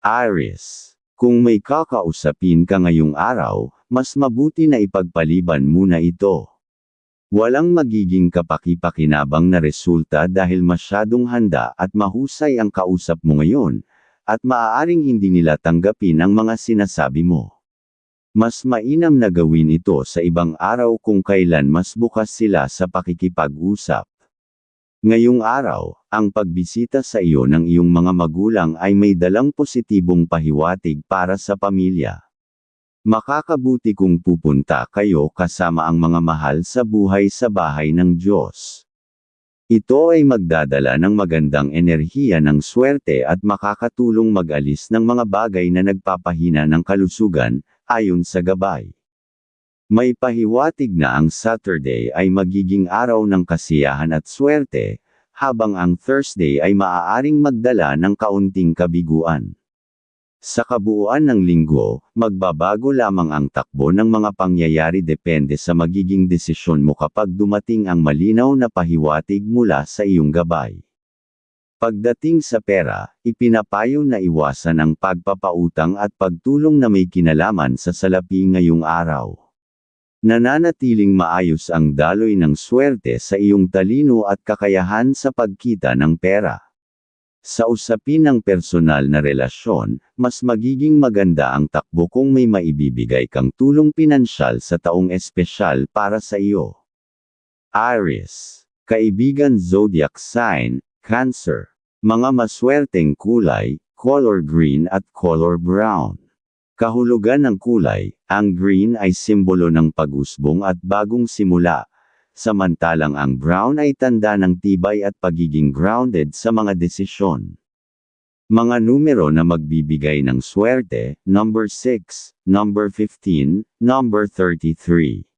Aries. Kung may kakausapin ka ngayong araw, mas mabuti na ipagpaliban muna ito. Walang magiging kapaki-pakinabang na resulta dahil masyadong handa at mahusay ang kausap mo ngayon, at maaaring hindi nila tanggapin ang mga sinasabi mo. Mas mainam na gawin ito sa ibang araw kung kailan mas bukas sila sa pakikipag-usap. Ngayong araw, ang pagbisita sa iyo ng iyong mga magulang ay may dalang positibong pahiwatig para sa pamilya. Makakabuti kung pupunta kayo kasama ang mga mahal sa buhay sa bahay ng Diyos. Ito ay magdadala ng magandang enerhiya ng swerte at makakatulong mag-alis ng mga bagay na nagpapahina ng kalusugan, ayon sa gabay. May pahiwatig na ang Saturday ay magiging araw ng kasiyahan at swerte, habang ang Thursday ay maaaring magdala ng kaunting kabiguan. Sa kabuuan ng linggo, magbabago lamang ang takbo ng mga pangyayari depende sa magiging desisyon mo kapag dumating ang malinaw na pahiwatig mula sa iyong gabay. Pagdating sa pera, ipinapayo na iwasan ang pagpapautang at pagtulong na may kinalaman sa salapi ngayong araw. Nananatiling maayos ang daloy ng swerte sa iyong talino at kakayahan sa pagkita ng pera. Sa usapin ng personal na relasyon, mas magiging maganda ang takbo kung may maibibigay kang tulong pinansyal sa taong espesyal para sa iyo. Aries. Kaibigan Zodiac Sign, Cancer. Mga maswerteng kulay, color green at color brown. Kahulugan ng kulay, ang green ay simbolo ng pag-usbong at bagong simula, samantalang ang brown ay tanda ng tibay at pagiging grounded sa mga desisyon. Mga numero na magbibigay ng swerte, number 6, number 15, number 33.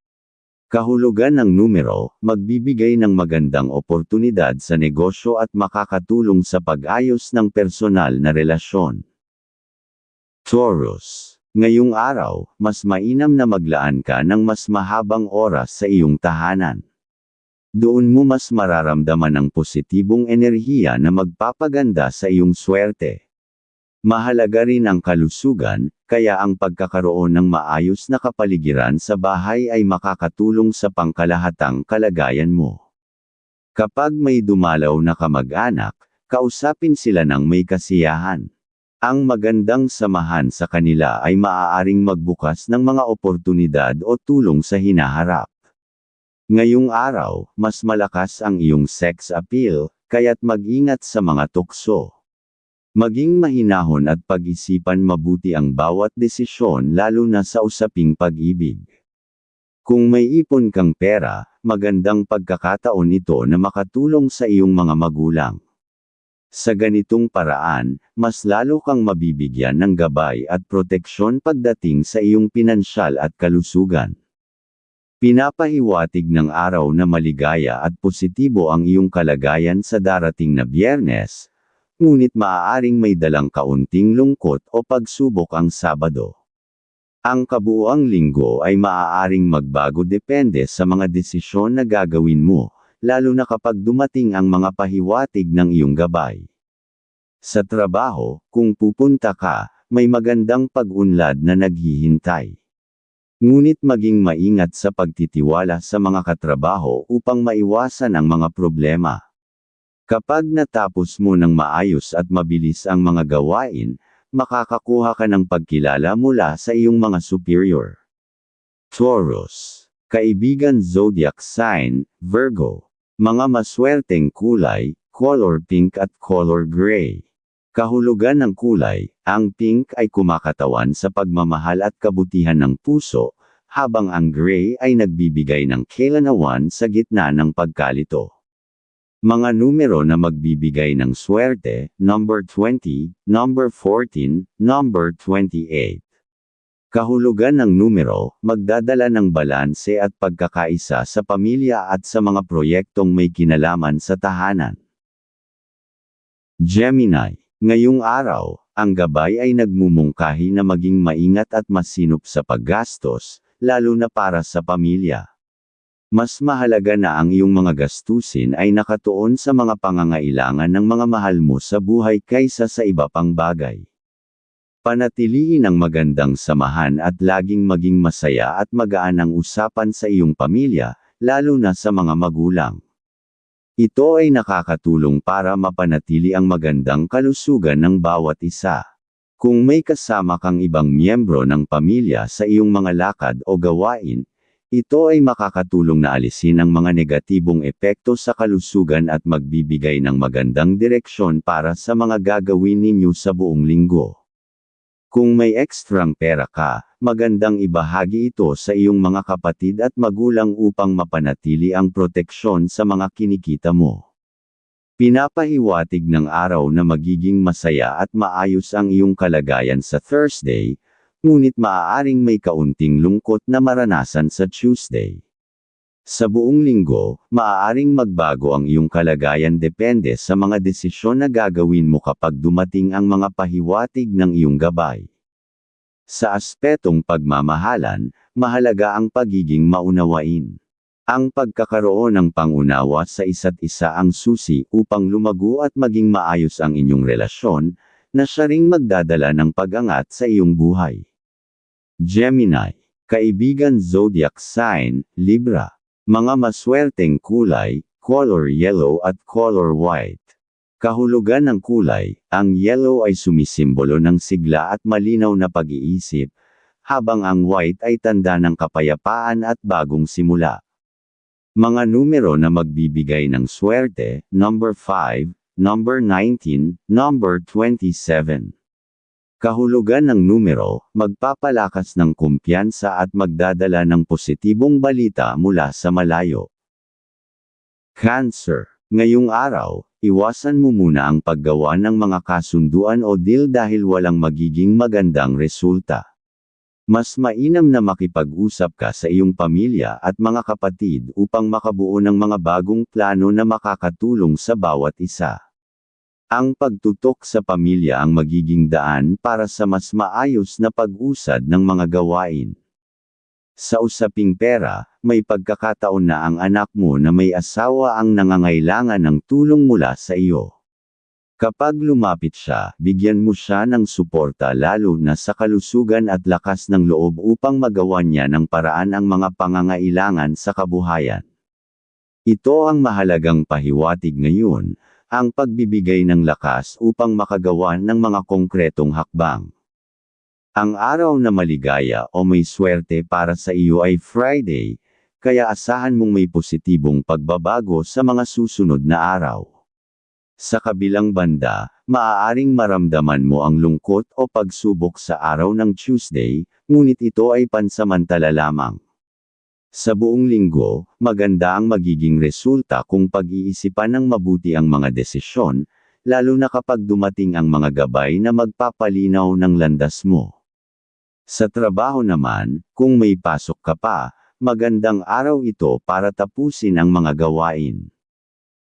Kahulugan ng numero, magbibigay ng magandang oportunidad sa negosyo at makakatulong sa pag-ayos ng personal na relasyon. Taurus. Ngayong araw, mas mainam na maglaan ka ng mas mahabang oras sa iyong tahanan. Doon mo mas mararamdaman ang positibong enerhiya na magpapaganda sa iyong swerte. Mahalaga rin ang kalusugan, kaya ang pagkakaroon ng maayos na kapaligiran sa bahay ay makakatulong sa pangkalahatang kalagayan mo. Kapag may dumalaw na kamag-anak, kausapin sila ng may kasiyahan. Ang magandang samahan sa kanila ay maaaring magbukas ng mga oportunidad o tulong sa hinaharap. Ngayong araw, mas malakas ang iyong sex appeal, kaya't mag-ingat sa mga tukso. Maging mahinahon at pag-isipan mabuti ang bawat desisyon lalo na sa usaping pag-ibig. Kung may ipon kang pera, magandang pagkakataon ito na makatulong sa iyong mga magulang. Sa ganitong paraan, mas lalo kang mabibigyan ng gabay at proteksyon pagdating sa iyong pinansyal at kalusugan. Pinapahiwatig ng araw na maligaya at positibo ang iyong kalagayan sa darating na biyernes, ngunit maaaring may dalang kaunting lungkot o pagsubok ang Sabado. Ang kabuuang linggo ay maaaring magbago depende sa mga desisyon na gagawin mo, lalo na kapag dumating ang mga pahiwatig ng iyong gabay. Sa trabaho, kung pupunta ka, may magandang pag-unlad na naghihintay. Ngunit maging maingat sa pagtitiwala sa mga katrabaho upang maiwasan ang mga problema. Kapag natapos mo ng maayos at mabilis ang mga gawain, makakakuha ka ng pagkilala mula sa iyong mga superior. Taurus. Kaibigan Zodiac Sign, Virgo. Mga maswerteng kulay, color pink at color gray. Kahulugan ng kulay, ang pink ay kumakatawan sa pagmamahal at kabutihan ng puso, habang ang gray ay nagbibigay ng kailanawan sa gitna ng pagkalito. Mga numero na magbibigay ng swerte, number 20, number 14, number 28. Kahulugan ng numero, magdadala ng balanse at pagkakaisa sa pamilya at sa mga proyektong may kinalaman sa tahanan. Gemini Ngayong araw, ang gabay ay nagmumungkahi na maging maingat at masinop sa paggastos, lalo na para sa pamilya. Mas mahalaga na ang iyong mga gastusin ay nakatuon sa mga pangangailangan ng mga mahal mo sa buhay kaysa sa iba pang bagay. Panatilihin ang magandang samahan at laging maging masaya at magaan ang usapan sa iyong pamilya, lalo na sa mga magulang. Ito ay nakakatulong para mapanatili ang magandang kalusugan ng bawat isa. Kung may kasama kang ibang miyembro ng pamilya sa iyong mga lakad o gawain, ito ay makakatulong na alisin ang mga negatibong epekto sa kalusugan at magbibigay ng magandang direksyon para sa mga gagawin ninyo sa buong linggo. Kung may ekstrang pera ka, magandang ibahagi ito sa iyong mga kapatid at magulang upang mapanatili ang proteksyon sa mga kinikita mo. Pinapahiwatig ng araw na magiging masaya at maayos ang iyong kalagayan sa Thursday, ngunit maaaring may kaunting lungkot na maranasan sa Tuesday. Sa buong linggo, maaaring magbago ang iyong kalagayan depende sa mga desisyon na gagawin mo kapag dumating ang mga pahiwatig ng iyong gabay. Sa aspetong pagmamahalan, mahalaga ang pagiging maunawain. Ang pagkakaroon ng pangunawa sa isa't isa ang susi upang lumago at maging maayos ang inyong relasyon, na siya ring magdadala ng pag-angat sa iyong buhay. Gemini, Kaibigan Zodiac Sign, Libra. Mga maswerteng kulay, color yellow at color white. Kahulugan ng kulay, ang yellow ay sumisimbolo ng sigla at malinaw na pag-iisip, habang ang white ay tanda ng kapayapaan at bagong simula. Mga numero na magbibigay ng swerte, number 5, number 19, number 27. Kahulugan ng numero, magpapalakas ng kumpiyansa at magdadala ng positibong balita mula sa malayo. Cancer. Ngayong araw, iwasan mo muna ang paggawa ng mga kasunduan o deal dahil walang magiging magandang resulta. Mas mainam na makipag-usap ka sa iyong pamilya at mga kapatid upang makabuo ng mga bagong plano na makakatulong sa bawat isa. Ang pagtutok sa pamilya ang magiging daan para sa mas maayos na pag-usad ng mga gawain. Sa usaping pera, may pagkakataon na ang anak mo na may asawa ang nangangailangan ng tulong mula sa iyo. Kapag lumapit siya, bigyan mo siya ng suporta lalo na sa kalusugan at lakas ng loob upang magawa niya ng paraan ang mga pangangailangan sa kabuhayan. Ito ang mahalagang pahiwatig ngayon, ang pagbibigay ng lakas upang makagawa ng mga konkretong hakbang. Ang araw na maligaya o may swerte para sa iyo ay Friday, kaya asahan mong may positibong pagbabago sa mga susunod na araw. Sa kabilang banda, maaaring maramdaman mo ang lungkot o pagsubok sa araw ng Tuesday, ngunit ito ay pansamantala lamang. Sa buong linggo, maganda ang magiging resulta kung pag-iisipan ng mabuti ang mga desisyon, lalo na kapag dumating ang mga gabay na magpapalinaw ng landas mo. Sa trabaho naman, kung may pasok ka pa, magandang araw ito para tapusin ang mga gawain.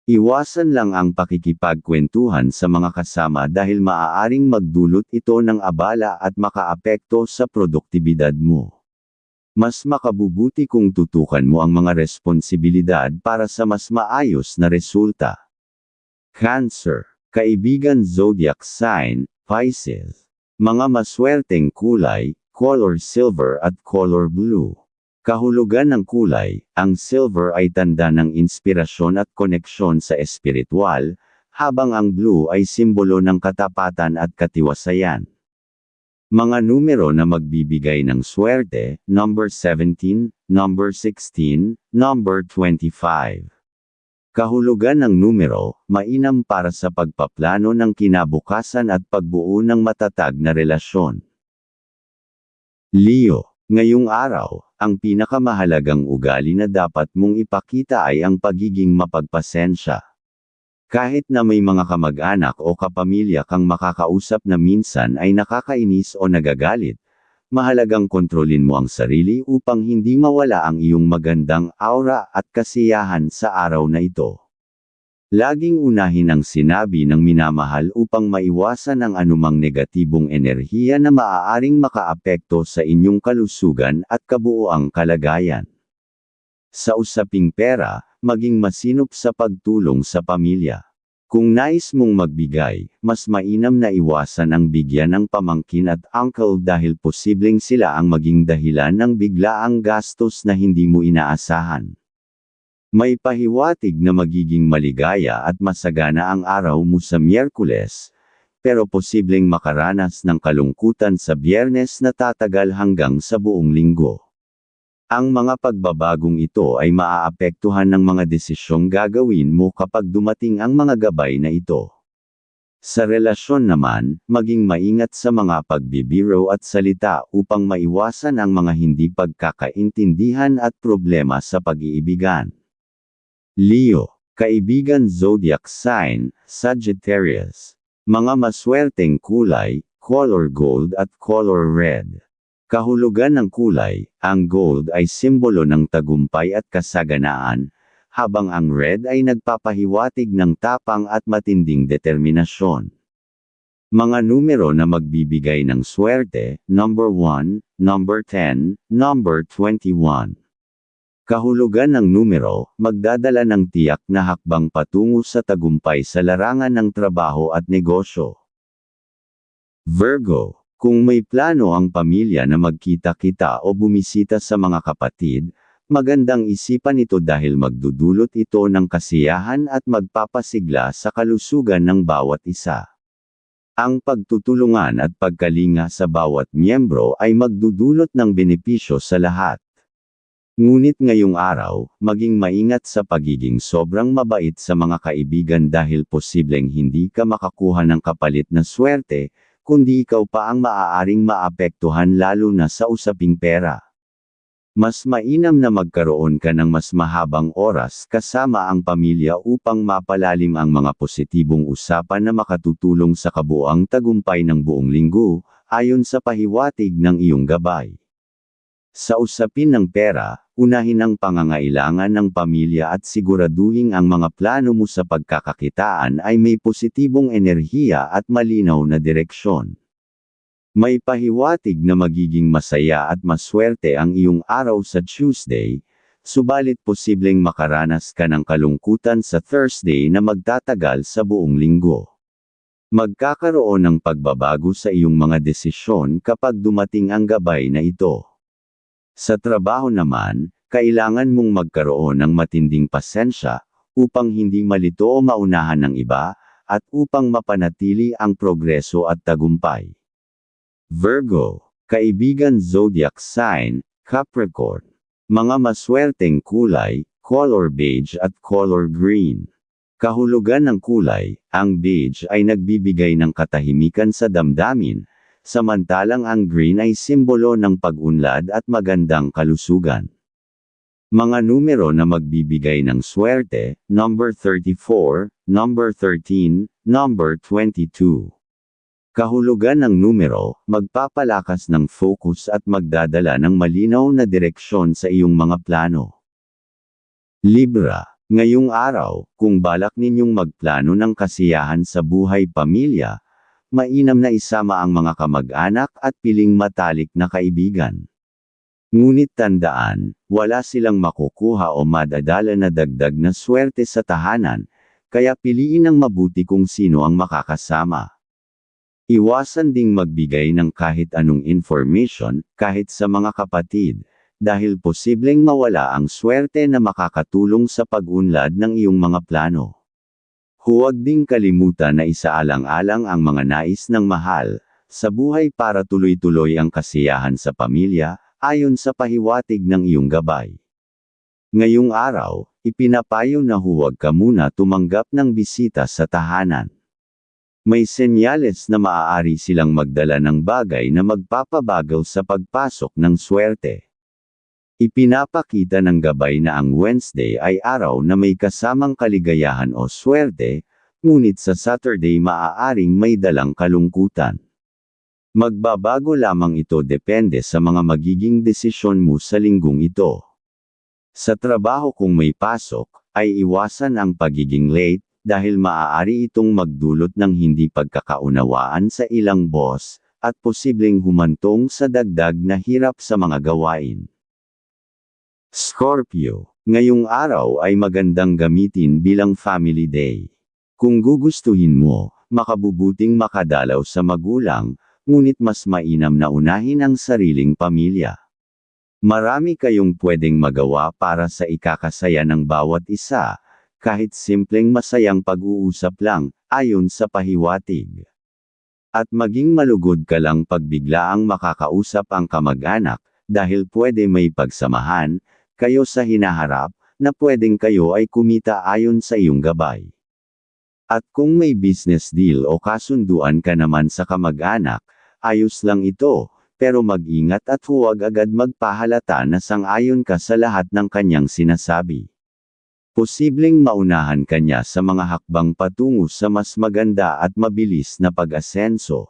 Iwasan lang ang pakikipagkwentuhan sa mga kasama dahil maaaring magdulot ito ng abala at makaapekto sa produktibidad mo. Mas makabubuti kung tutukan mo ang mga responsibilidad para sa mas maayos na resulta. Cancer, Kaibigan Zodiac Sign, Pisces. Mga maswerteng kulay, color silver at color blue. Kahulugan ng kulay, ang silver ay tanda ng inspirasyon at koneksyon sa espiritual, habang ang blue ay simbolo ng katapatan at katiwasayan. Mga numero na magbibigay ng swerte, number 17, number 16, number 25. Kahulugan ng numero, mainam para sa pagpaplano ng kinabukasan at pagbuo ng matatag na relasyon. Leo, ngayong araw, ang pinakamahalagang ugali na dapat mong ipakita ay ang pagiging mapagpasensya. Kahit na may mga kamag-anak o kapamilya kang makakausap na minsan ay nakakainis o nagagalit, mahalagang kontrolin mo ang sarili upang hindi mawala ang iyong magandang aura at kasiyahan sa araw na ito. Laging unahin ang sinabi ng minamahal upang maiwasan ang anumang negatibong enerhiya na maaaring makaapekto sa inyong kalusugan at kabuoang kalagayan. Sa usaping pera, maging masinop sa pagtulong sa pamilya. Kung nais mong magbigay, mas mainam na iwasan ang bigyan ng pamangkin at uncle dahil posibleng sila ang maging dahilan ng biglaang gastos na hindi mo inaasahan. May pahiwatig na magiging maligaya at masagana ang araw mo sa Miyerkules, pero posibleng makaranas ng kalungkutan sa Biyernes na tatagal hanggang sa buong linggo. Ang mga pagbabagong ito ay maaapektuhan ng mga desisyong gagawin mo kapag dumating ang mga gabay na ito. Sa relasyon naman, maging maingat sa mga pagbibiro at salita upang maiwasan ang mga hindi pagkakaintindihan at problema sa pag-iibigan. Leo, kaibigan zodiac sign, Sagittarius. Mga maswerteng kulay, color gold at color red. Kahulugan ng kulay, ang gold ay simbolo ng tagumpay at kasaganaan, habang ang red ay nagpapahiwatig ng tapang at matinding determinasyon. Mga numero na magbibigay ng swerte, number 1, number 10, number 21. Kahulugan ng numero, magdadala ng tiyak na hakbang patungo sa tagumpay sa larangan ng trabaho at negosyo. Virgo kung may plano ang pamilya na magkita-kita o bumisita sa mga kapatid, magandang isipan ito dahil magdudulot ito ng kasiyahan at magpapasigla sa kalusugan ng bawat isa. Ang pagtutulungan at pagkalinga sa bawat miyembro ay magdudulot ng benepisyo sa lahat. Ngunit ngayong araw, maging maingat sa pagiging sobrang mabait sa mga kaibigan dahil posibleng hindi ka makakuha ng kapalit na swerte, kundi ikaw pa ang maaaring maapektuhan lalo na sa usaping pera. Mas mainam na magkaroon ka ng mas mahabang oras kasama ang pamilya upang mapalalim ang mga positibong usapan na makatutulong sa kabuang tagumpay ng buong linggo, ayon sa pahiwatig ng iyong gabay. Sa usapin ng pera, unahin ang pangangailangan ng pamilya at siguraduhin ang mga plano mo sa pagkakakitaan ay may positibong enerhiya at malinaw na direksyon. May pahiwatig na magiging masaya at maswerte ang iyong araw sa Tuesday, subalit posibleng makaranas ka ng kalungkutan sa Thursday na magtatagal sa buong linggo. Magkakaroon ng pagbabago sa iyong mga desisyon kapag dumating ang gabay na ito. Sa trabaho naman, kailangan mong magkaroon ng matinding pasensya, upang hindi malito o maunahan ng iba, at upang mapanatili ang progreso at tagumpay. Virgo, kaibigan zodiac sign, Capricorn. Mga maswerteng kulay, color beige at color green. Kahulugan ng kulay, ang beige ay nagbibigay ng katahimikan sa damdamin, samantalang ang green ay simbolo ng pag-unlad at magandang kalusugan. Mga numero na magbibigay ng swerte, number 34, number 13, number 22. Kahulugan ng numero, magpapalakas ng focus at magdadala ng malinaw na direksyon sa iyong mga plano. Libra, ngayong araw, kung balak ninyong magplano ng kasiyahan sa buhay pamilya, mainam na isama ang mga kamag-anak at piling matalik na kaibigan. Ngunit tandaan, wala silang makukuha o madadala na dagdag na swerte sa tahanan, kaya piliin ng mabuti kung sino ang makakasama. Iwasan ding magbigay ng kahit anong information, kahit sa mga kapatid, dahil posibleng mawala ang swerte na makakatulong sa pag-unlad ng iyong mga plano. Huwag ding kalimutan na isaalang-alang ang mga nais ng mahal, sa buhay para tuloy-tuloy ang kasiyahan sa pamilya, ayon sa pahiwatig ng iyong gabay. Ngayong araw, ipinapayo na huwag ka muna tumanggap ng bisita sa tahanan. May senyales na maaari silang magdala ng bagay na magpapabagal sa pagpasok ng swerte. Ipinapakita ng gabay na ang Wednesday ay araw na may kasamang kaligayahan o swerte, ngunit sa Saturday maaaring may dalang kalungkutan. Magbabago lamang ito depende sa mga magiging desisyon mo sa linggong ito. Sa trabaho kung may pasok, ay iwasan ang pagiging late, dahil maaari itong magdulot ng hindi pagkakaunawaan sa ilang boss, at posibleng humantong sa dagdag na hirap sa mga gawain. Scorpio, ngayong araw ay magandang gamitin bilang family day. Kung gugustuhin mo, makabubuting makadalaw sa magulang, ngunit mas mainam na unahin ang sariling pamilya. Marami kayong pwedeng magawa para sa ikakasaya ng bawat isa, kahit simpleng masayang pag-uusap lang, ayon sa pahiwatig. At maging malugod ka lang pag biglaang makakausap ang kamag-anak, dahil pwede may pagsamahan, kayo sa hinaharap, na pwedeng kayo ay kumita ayon sa iyong gabay. At kung may business deal o kasunduan ka naman sa kamag-anak, ayos lang ito, pero mag-ingat at huwag agad magpahalata na sang-ayon ka sa lahat ng kanyang sinasabi. Posibleng maunahan kanya sa mga hakbang patungo sa mas maganda at mabilis na pag-asenso.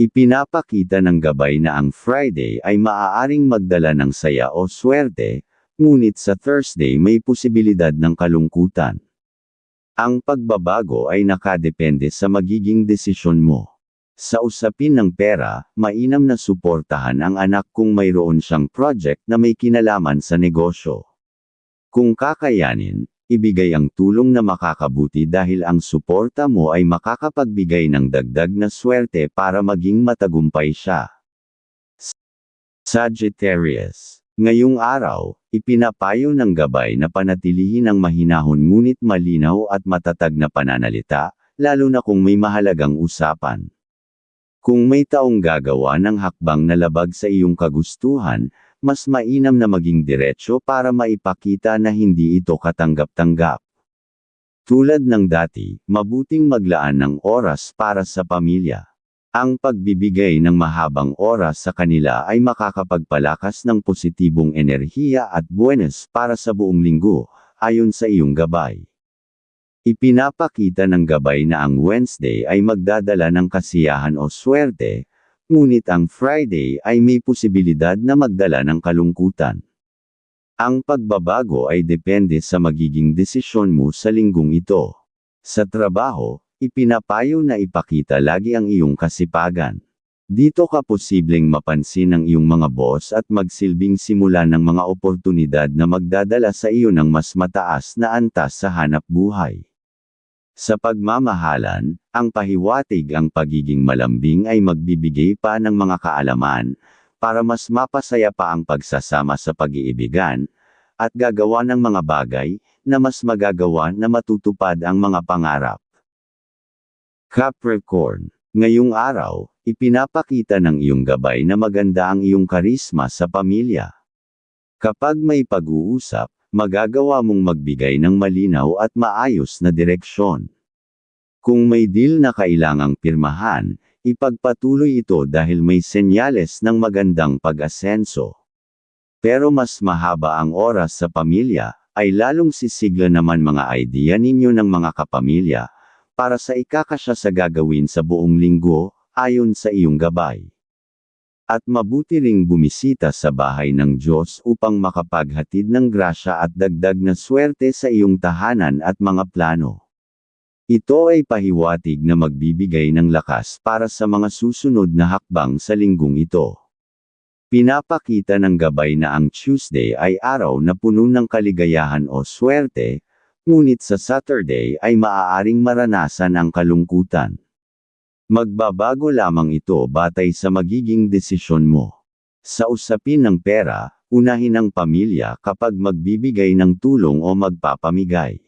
Ipinapakita ng gabay na ang Friday ay maaaring magdala ng saya o swerte, ngunit sa Thursday may posibilidad ng kalungkutan. Ang pagbabago ay nakadepende sa magiging desisyon mo. Sa usapin ng pera, mainam na suportahan ang anak kung mayroon siyang project na may kinalaman sa negosyo. Kung kakayanin, ibigay ang tulong na makakabuti dahil ang suporta mo ay makakapagbigay ng dagdag na swerte para maging matagumpay siya. Sagittarius Ngayong araw, ipinapayo ng gabay na panatilihin ang mahinahon ngunit malinaw at matatag na pananalita, lalo na kung may mahalagang usapan. Kung may taong gagawa ng hakbang na labag sa iyong kagustuhan, mas mainam na maging diretsyo para maipakita na hindi ito katanggap-tanggap. Tulad ng dati, mabuting maglaan ng oras para sa pamilya. Ang pagbibigay ng mahabang oras sa kanila ay makakapagpalakas ng positibong enerhiya at buenas para sa buong linggo, ayon sa iyong gabay. Ipinapakita ng gabay na ang Wednesday ay magdadala ng kasiyahan o swerte, ngunit ang Friday ay may posibilidad na magdala ng kalungkutan. Ang pagbabago ay depende sa magiging desisyon mo sa linggong ito. Sa trabaho, ipinapayo na ipakita lagi ang iyong kasipagan. Dito ka posibleng mapansin ng iyong mga boss at magsilbing simula ng mga oportunidad na magdadala sa iyo ng mas mataas na antas sa hanap buhay. Sa pagmamahalan, ang pahiwatig ang pagiging malambing ay magbibigay pa ng mga kaalaman, para mas mapasaya pa ang pagsasama sa pag-iibigan, at gagawa ng mga bagay, na mas magagawa na matutupad ang mga pangarap. Capricorn, ngayong araw, ipinapakita ng iyong gabay na maganda ang iyong karisma sa pamilya. Kapag may pag-uusap, magagawa mong magbigay ng malinaw at maayos na direksyon. Kung may deal na kailangang pirmahan, ipagpatuloy ito dahil may senyales ng magandang pag-asenso. Pero mas mahaba ang oras sa pamilya, ay lalong sisigla naman mga idea ninyo ng mga kapamilya, para sa ikakasya sa gagawin sa buong linggo, ayon sa iyong gabay. At mabuti ring bumisita sa bahay ng Diyos upang makapaghatid ng grasya at dagdag na swerte sa iyong tahanan at mga plano. Ito ay pahiwatig na magbibigay ng lakas para sa mga susunod na hakbang sa linggong ito. Pinapakita ng gabay na ang Tuesday ay araw na puno ng kaligayahan o swerte, ngunit sa Saturday ay maaaring maranasan ang kalungkutan. Magbabago lamang ito batay sa magiging desisyon mo. Sa usapin ng pera, unahin ang pamilya kapag magbibigay ng tulong o magpapamigay.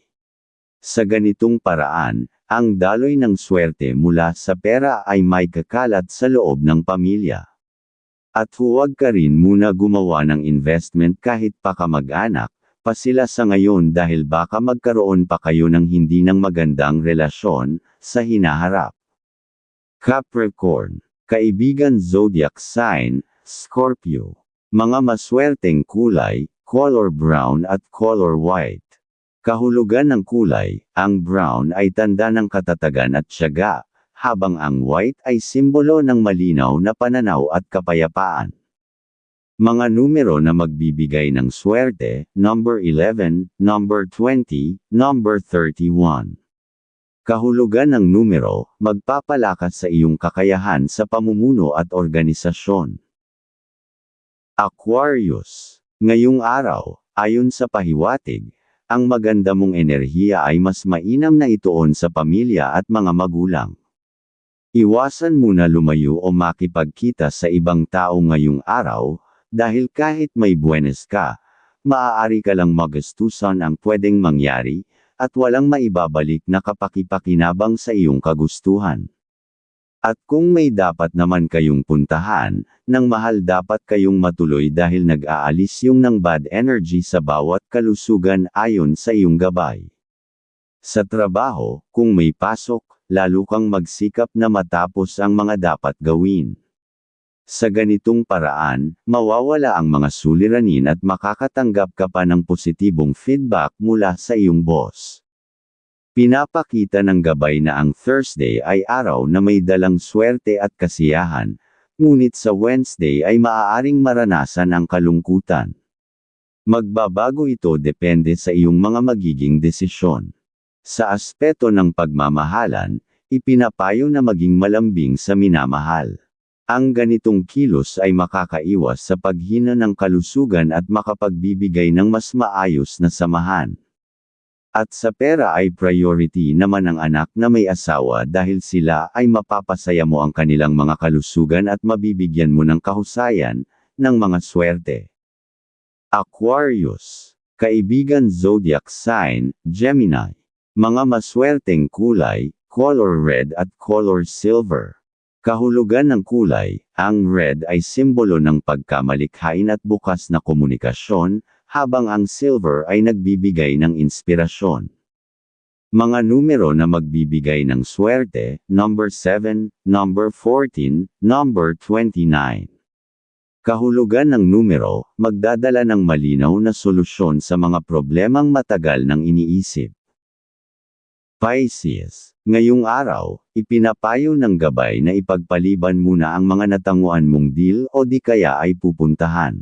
Sa ganitong paraan, ang daloy ng swerte mula sa pera ay may kakalat sa loob ng pamilya. At huwag ka rin muna gumawa ng investment kahit pa kamag-anak, pa sila sa ngayon dahil baka magkaroon pa kayo ng hindi ng magandang relasyon, sa hinaharap. Capricorn. Kaibigan zodiac sign, Scorpio. Mga maswerteng kulay, color brown at color white. Kahulugan ng kulay, ang brown ay tanda ng katatagan at tiyaga, habang ang white ay simbolo ng malinaw na pananaw at kapayapaan. Mga numero na magbibigay ng swerte, number 11, number 20, number 31. Kahulugan ng numero, magpapalakas sa iyong kakayahan sa pamumuno at organisasyon. Aquarius. Ngayong araw, ayon sa pahiwatig, ang maganda mong enerhiya ay mas mainam na ituon sa pamilya at mga magulang. Iwasan muna lumayo o makipagkita sa ibang tao ngayong araw, dahil kahit may buenas ka, maaari ka lang magastusan ang pwedeng mangyari, at walang maibabalik na kapakipakinabang sa iyong kagustuhan. At kung may dapat naman kayong puntahan, nang mahal dapat kayong matuloy dahil nag-aalis yung ng bad energy sa bawat kalusugan ayon sa iyong gabay. Sa trabaho, kung may pasok, lalo kang magsikap na matapos ang mga dapat gawin. Sa ganitong paraan, mawawala ang mga suliranin at makakatanggap ka pa ng positibong feedback mula sa iyong boss. Pinapakita ng gabay na ang Thursday ay araw na may dalang swerte at kasiyahan, ngunit sa Wednesday ay maaaring maranasan ang kalungkutan. Magbabago ito depende sa iyong mga magiging desisyon. Sa aspeto ng pagmamahalan, ipinapayo na maging malambing sa minamahal. Ang ganitong kilos ay makakaiwas sa paghina ng kalusugan at makapagbibigay ng mas maayos na samahan. At sa pera ay priority naman ang anak na may asawa dahil sila ay mapapasaya mo ang kanilang mga kalusugan at mabibigyan mo ng kahusayan, ng mga swerte. Aquarius. Kaibigan Zodiac Sign, Gemini. Mga maswerteng kulay, color red at color silver. Kahulugan ng kulay, ang red ay simbolo ng pagkamalikhain at bukas na komunikasyon, habang ang silver ay nagbibigay ng inspirasyon. Mga numero na magbibigay ng swerte, number 7, number 14, number 29. Kahulugan ng numero, magdadala ng malinaw na solusyon sa mga problemang matagal nang iniisip. Pisces. Ngayong araw, ipinapayo ng gabay na ipagpaliban muna ang mga natanguan mong deal o di kaya ay pupuntahan.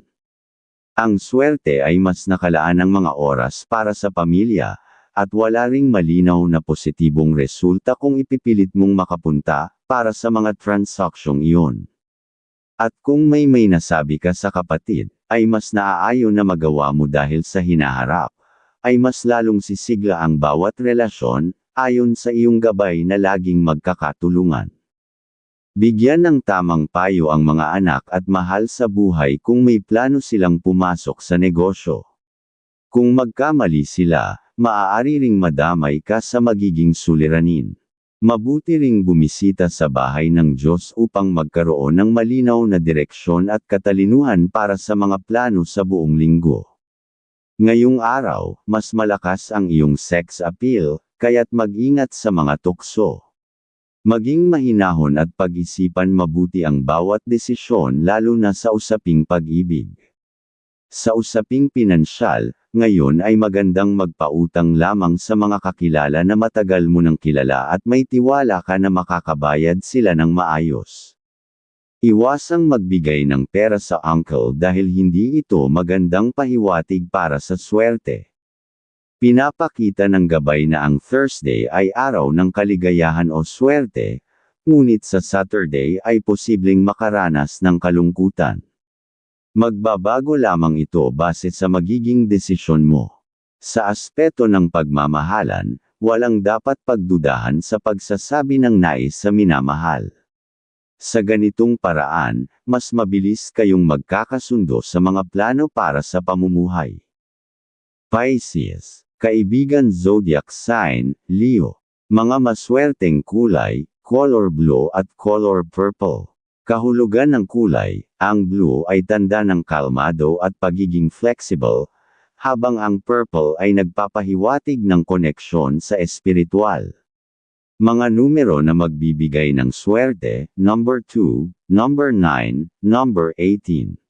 Ang swerte ay mas nakalaan ng mga oras para sa pamilya, at wala ring malinaw na positibong resulta kung ipipilit mong makapunta, para sa mga transaksyong iyon. At kung may may nasabi ka sa kapatid, ay mas naaayon na magawa mo dahil sa hinaharap, ay mas lalong sisigla ang bawat relasyon, ayon sa iyong gabay na laging magkakatulungan. Bigyan ng tamang payo ang mga anak at mahal sa buhay kung may plano silang pumasok sa negosyo. Kung magkamali sila, maaari ring madamay ka sa magiging suliranin. Mabuti ring bumisita sa bahay ng Diyos upang magkaroon ng malinaw na direksyon at katalinuhan para sa mga plano sa buong linggo. Ngayong araw, mas malakas ang iyong sex appeal, kaya't mag-ingat sa mga tukso. Maging mahinahon at pag-isipan mabuti ang bawat desisyon lalo na sa usaping pag-ibig. Sa usaping pinansyal, ngayon ay magandang magpautang lamang sa mga kakilala na matagal mo nang kilala at may tiwala ka na makakabayad sila ng maayos. Iwasang magbigay ng pera sa uncle dahil hindi ito magandang pahiwatig para sa swerte. Pinapakita ng gabay na ang Thursday ay araw ng kaligayahan o swerte, ngunit sa Saturday ay posibleng makaranas ng kalungkutan. Magbabago lamang ito base sa magiging desisyon mo. Sa aspeto ng pagmamahalan, walang dapat pagdudahan sa pagsasabi ng nais sa minamahal. Sa ganitong paraan, mas mabilis kayong magkakasundo sa mga plano para sa pamumuhay. Pisces Kaibigan Zodiac Sign, Leo. Mga maswerteng kulay, color blue at color purple. Kahulugan ng kulay, ang blue ay tanda ng kalmado at pagiging flexible, habang ang purple ay nagpapahiwatig ng koneksyon sa espiritual. Mga numero na magbibigay ng swerte, number 2, number 9, number 18.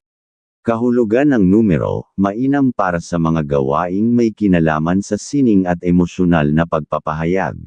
Kahulugan ng numero, mainam para sa mga gawaing may kinalaman sa sining at emosyonal na pagpapahayag.